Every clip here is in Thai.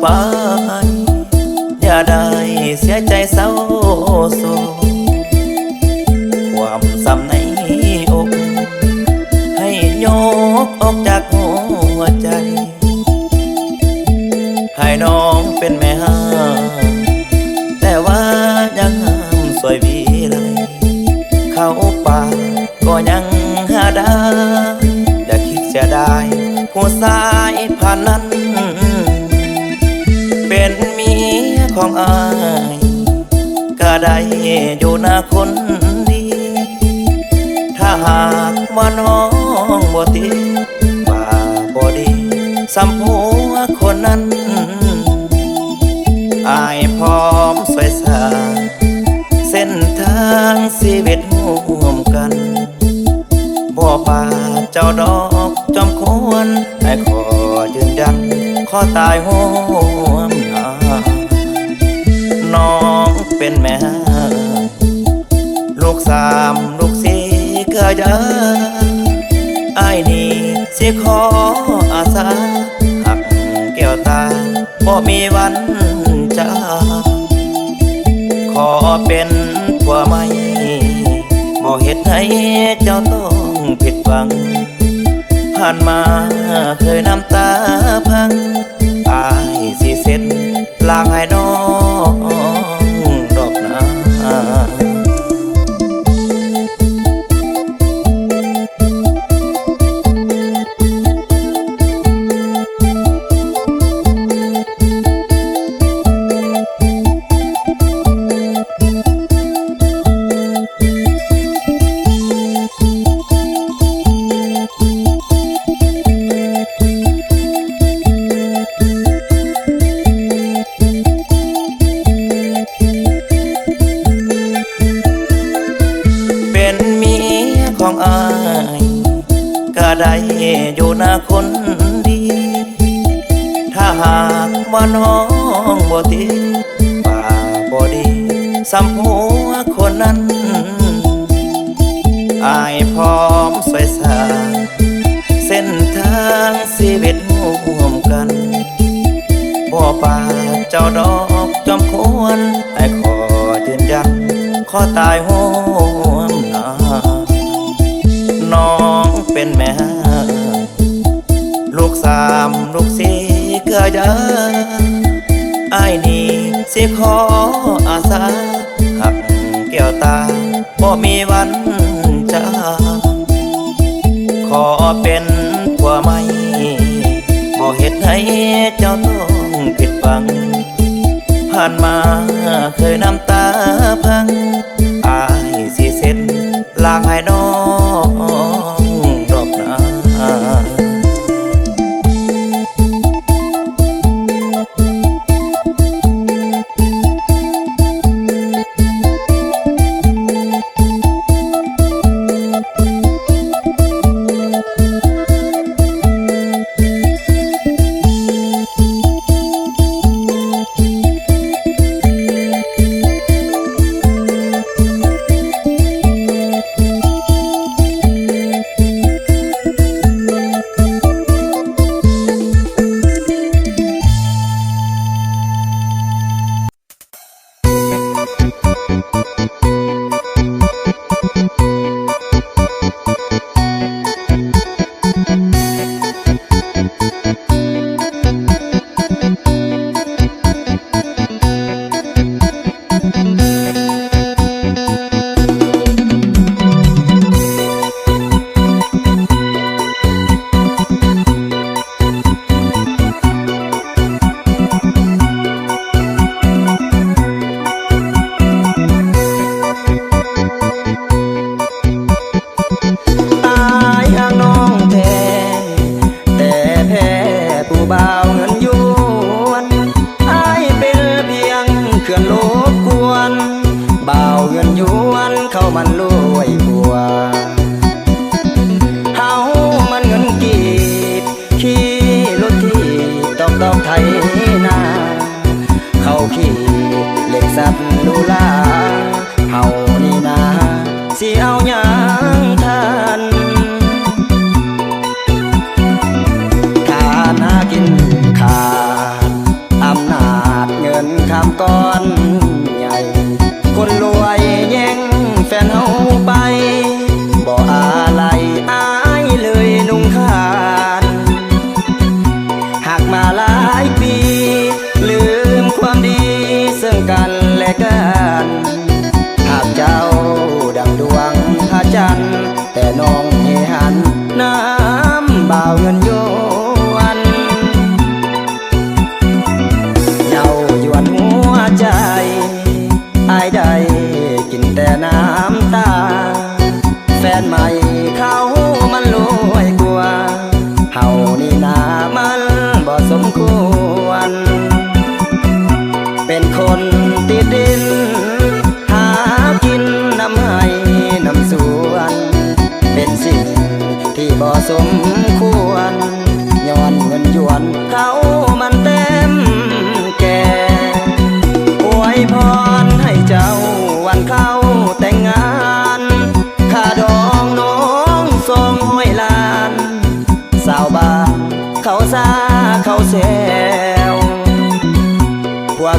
ไป อย่าได้เสียใจเศร้าโศกความซ้ำในอก ให้ยกออกจากหัวใจ ให้น้องเป็นแม่ห้าแต่ว่ายังห้ามสวยวีไรเข้าป่าก็ยังหาได้อย่าคิดเสียดายผู้สายผ่านนั้น ของอายก็ได้อยู่นาคนดี ถ้าหากว่าน้องบ่ตีว่าบ่ดีสัมผัวคนนั้นอายพร้อมสวยสาเส้นทางชีวิตร่วมกันบ่ป่าเจ้าดอกจอมควรให้ขอยืนยันขอตายห่วมห สามลูกสี่เกิดยาไอ้นี่สิขออาสาหักแก้วตาบ่มีวันจะขอเป็นผัวใหม่บ่เหตุให้เจ้าต้องผิดหวัง ผ่านมาเคยน้ำตาพังอายสิเซ็นลางให้น้อง ของอายก็ได้อยู่หน้าคนดี ถ้าหากว่าน้องบ่ตีป่าบ่ดีสัมผัวคนนั้นอายพร้อมสวยสาเส้นทางชีวิตร่วมกันบ่ป่าเจ้าดอกจอมควรให้ขอยืนยันขอตายห่ว เกือยาไอ้นี่สิขออาสาหักแก้วตาบ่มีวันจะขอเป็นผัวใหม่บ่เหตุให้เจ้าต้องผิดหวัง ผ่านมาเคยน้ำตา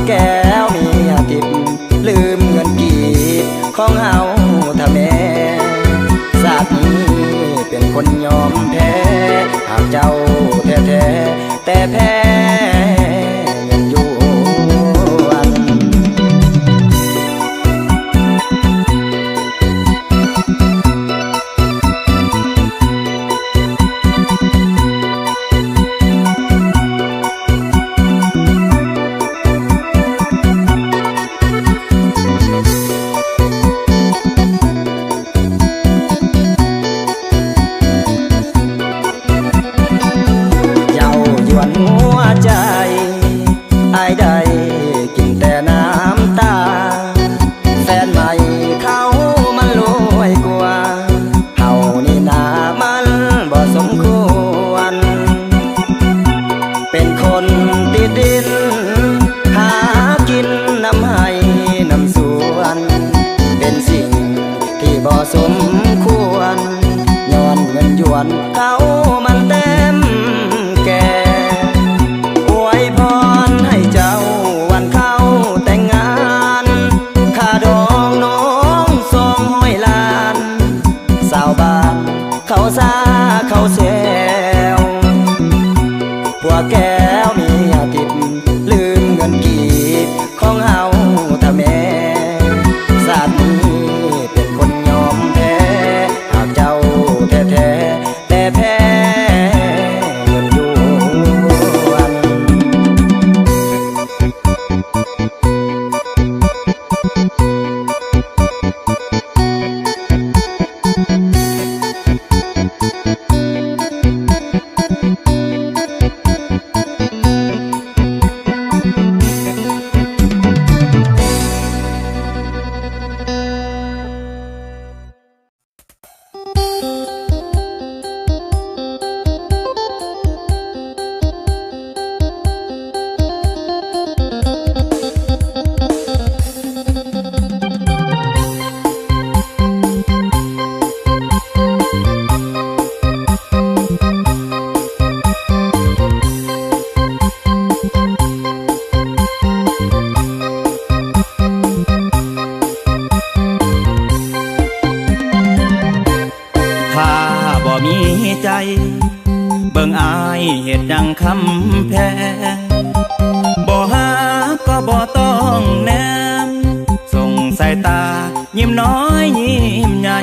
แก้วมีอาทิตย์ลืมเงินกีบของเฮาทะแม่สาดนี้เป็นคนยอมแพ้ หากเจ้าแท้แท้แต่แพ้้าบ่มีใจ เบิ่งอายเหตุดังคำแพงบ่หาก็บ่ต้องแนม ส่งสายตา ยิ้มน้อยยิ้มใหญ่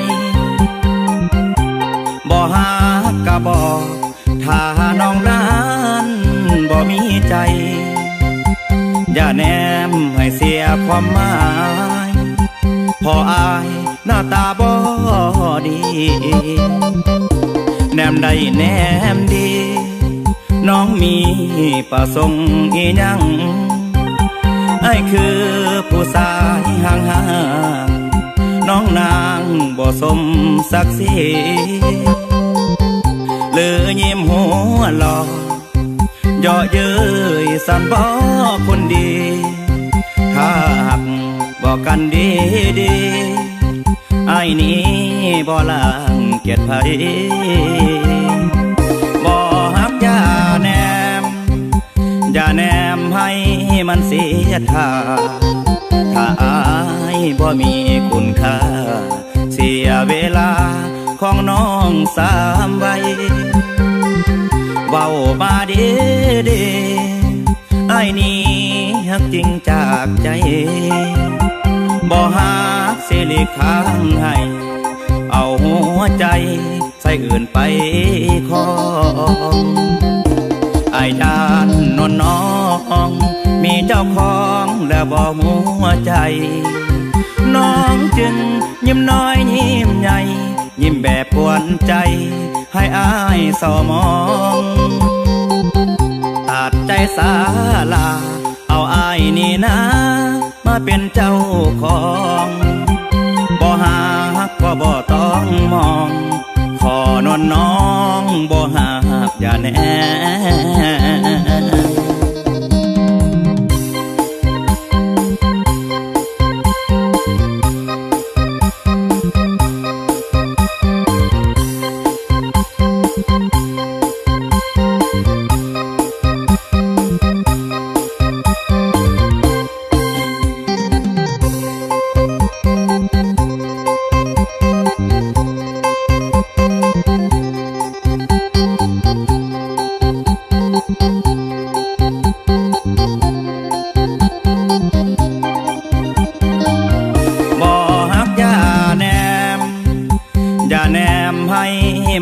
บ่หาก็บอกถ้าน้องนั้นบ่มีใจ อย่าแนมให้เสียความหมาย พออายหน้าตาบ่ดี แนมได้แนมดี น้องมีประสงค์อีหยังไอ้คือผู้ชายห่างห่างน้องนางบ่สมศักดิ์ศรีหรือยิ้มหัวหลอกยาะเย้ยสันบ่คนดีถ้าหัก อกันดีดีไอ้นี้บ่ลางเกียรติไผบ่หักอย่าแนม อย่าแนมให้มันเสียท่าถ้าอายบ่มีคุณค่า เสียเวลาของน้องสามใบเบามาดีดีไอ้นี้ฮักจริงจากใจ บ่หักสิหลีกทางให้เอาหัวใจใส่อื่นไปคอองอายดานนวลน้อง มีเจ้าของแล้วบ่หัวใจ น้องจึงยิ้มน้อยยิ้มใหญ่ยิ้มแบบกวนใจ ให้อายสอมองตัดใจสาลา เอาอายนี่นะ เป็นเจ้าของบ่หากก็บ่ต้องมอง ขอนอนน้องบ่หากอย่าแน่ อย่าแนมให้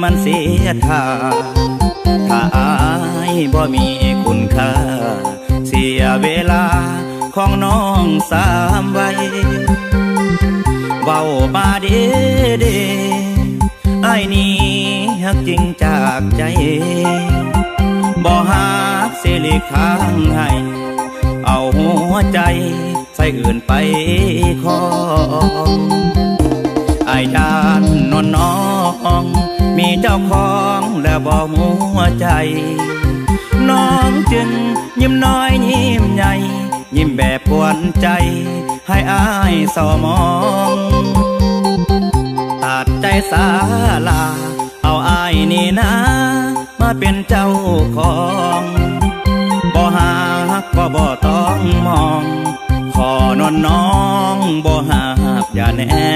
มันเสียท่าถ้าอายบ่มีคุณค่า เสียเวลาของน้องสามไว้เว้ามาเดีดีไอ้นี่ฮักจริงจากใจ บ่ฮักสิหลีกทางให้ เอาหัวใจใส่อื่นไปคองาของแล้วบ่หัวใจ น้องจึงยิ้มน้อยยิ้มใหญ่ ยิ้มแบบกวนใจ ให้อายสอมองตัดใจสาลา เอาอายนี่นะ มาเป็นเจ้าของบ่หากก็บ่ต้องมอง ขอนอนน้องบ่หากอย่าแน่